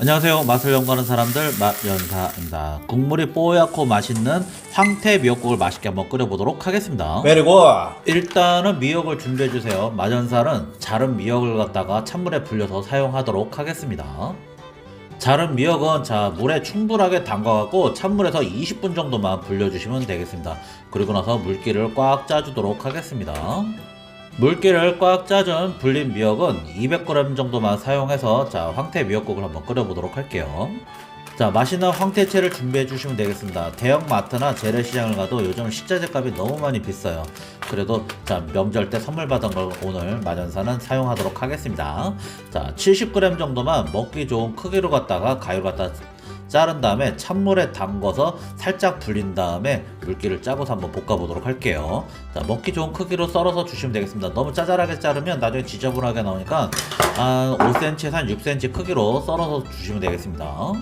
안녕하세요. 맛을 연구하는 사람들 맛연사입니다. 국물이 뽀얗고 맛있는 황태 미역국을 맛있게 한번 끓여보도록 하겠습니다. 그리고 일단은 미역을 준비해 주세요. 마전살은 자른 미역을 갖다가 찬물에 불려서 사용하도록 하겠습니다. 자른 미역은 자 물에 충분하게 담가갖고 찬물에서 20분 정도만 불려주시면 되겠습니다. 그리고 나서 물기를 꽉 짜주도록 하겠습니다. 물기를 꽉 짜준 불린 미역은 200g 정도만 사용해서 자 황태 미역국을 한번 끓여보도록 할게요. 자 맛있는 황태채를 준비해 주시면 되겠습니다. 대형 마트나 재래시장을 가도 요즘 식자재 값이 너무 많이 비싸요. 그래도 자 명절 때 선물 받은 걸 오늘 마전사는 사용하도록 하겠습니다. 자 70g 정도만 먹기 좋은 크기로 갖다가 가위로 갖다 자른 다음에 찬물에 담궈서 살짝 불린 다음에 물기를 짜고서 한번 볶아 보도록 할게요. 자 먹기 좋은 크기로 썰어서 주시면 되겠습니다. 너무 짜잘하게 자르면 나중에 지저분하게 나오니까 한 5cm에서 한 6cm 크기로 썰어서 주시면 되겠습니다.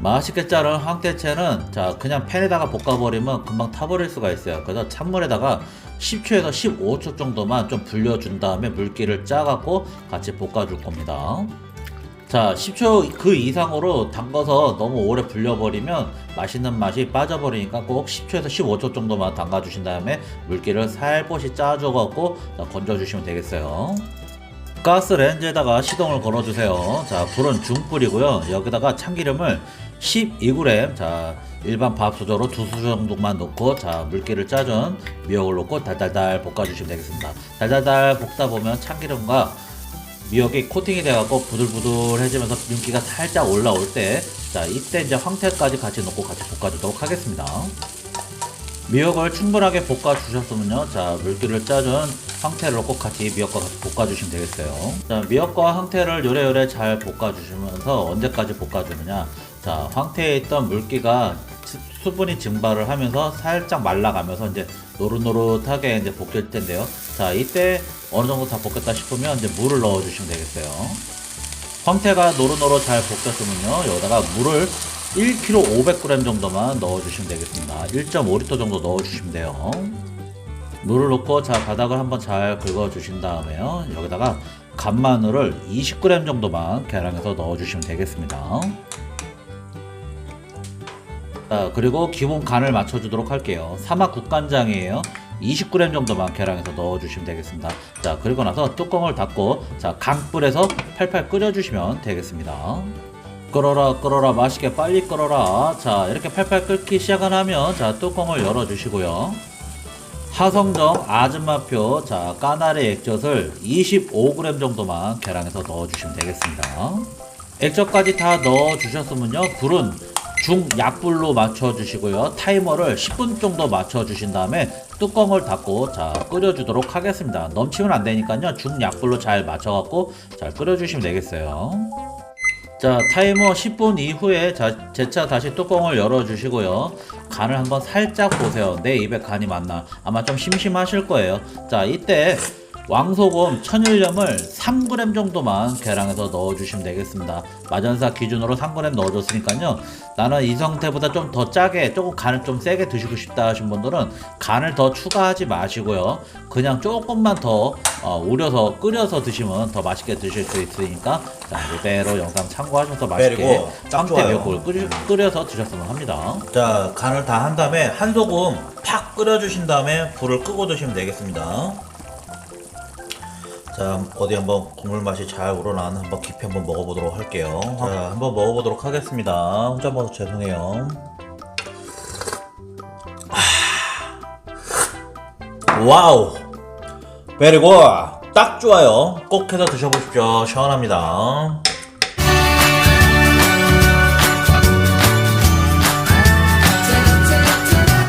맛있게 자른 황태채는 자 그냥 팬에다가 볶아버리면 금방 타버릴 수가 있어요. 그래서 찬물에다가 10초에서 15초 정도만 좀 불려준 다음에 물기를 짜갖고 같이 볶아줄 겁니다 자 10초 그 이상으로 담가서 너무 오래 불려버리면 맛있는 맛이 빠져버리니까 꼭 10초에서 15초 정도만 담가주신 다음에 물기를 살포시 짜줘갖고 자, 건져주시면 되겠어요 가스 렌즈에다가 시동을 걸어주세요. 자, 불은 중불이고요. 여기다가 참기름을 12g, 자, 일반 밥수저로 두 수저 정도만 넣고, 자, 물기를 짜준 미역을 넣고 달달달 볶아주시면 되겠습니다. 달달달 볶다 보면 참기름과 미역이 코팅이 돼갖고 부들부들해지면서 윤기가 살짝 올라올 때, 자, 이때 이제 황태까지 같이 넣고 같이 볶아주도록 하겠습니다. 미역을 충분하게 볶아 주셨으면요. 자, 물기를 짜준 황태를 넣고 같이 미역과 같이 볶아 주시면 되겠어요. 자, 미역과 황태를 요래요래 잘 볶아 주시면서 언제까지 볶아 주느냐? 자, 황태에 있던 물기가 수- 수분이 증발을 하면서 살짝 말라가면서 이제 노릇노릇하게 이제 볶일 텐데요. 자, 이때 어느 정도 다 볶였다 싶으면 이제 물을 넣어 주시면 되겠어요. 황태가 노릇노릇 잘 볶였으면요. 여기다가 물을 1kg 500g 정도만 넣어주시면 되겠습니다. 1.5리터 정도 넣어주시면 돼요. 물을 넣고 자 바닥을 한번 잘 긁어주신 다음에요. 여기다가 간마늘을 20g 정도만 계량해서 넣어주시면 되겠습니다. 자 그리고 기본 간을 맞춰주도록 할게요. 사막 국간장이에요. 20g 정도만 계량해서 넣어주시면 되겠습니다. 자 그리고 나서 뚜껑을 닫고 자 강불에서 팔팔 끓여주시면 되겠습니다. 끓어라 끓어라 맛있게 빨리 끓어라 자 이렇게 팔팔 끓기 시작하면 자 뚜껑을 열어주시고요 하성정 아줌마표 자 까나리 액젓을 25g 정도만 계량해서 넣어주시면 되겠습니다 액젓까지 다 넣어주셨으면요 불은 중약불로 맞춰주시고요. 타이머를 10분 정도 맞춰주신 다음에 뚜껑을 닫고 자 끓여주도록 하겠습니다. 넘치면 안 되니까요. 중약불로 잘 맞춰갖고 잘 끓여주시면 되겠어요. 자 타이머 10분 이후에 자, 재차 다시 뚜껑을 열어주시고요. 간을 한번 살짝 보세요. 내 입에 간이 맞나? 아마 좀 심심하실 거예요. 자 이때 왕소금 천일염을 3g 정도만 계량해서 넣어주시면 되겠습니다. 마전사 기준으로 3g 넣어줬으니까요. 나는 이 상태보다 좀 더 짜게 조금 간을 좀 세게 드시고 싶다 하신 분들은 간을 더 추가하지 마시고요. 그냥 조금만 더 어, 우려서 끓여서 드시면 더 맛있게 드실 수 있으니까 자 이대로 영상 참고하셔서 맛있게 좋아요. 미역국을 끓여, 끓여서 드셨으면 합니다. 자 간을 다 한 다음에 한 소금 팍 끓여주신 다음에 불을 끄고 드시면 되겠습니다. 자 어디 한번 국물 맛이 잘 우러나는 한번 깊이 한번 먹어보도록 할게요. 자 한번 먹어보도록 하겠습니다. 혼자 먹어서 죄송해요. 아. 와우 베리고 딱 좋아요. 꼭 해서 드셔보십시오. 시원합니다.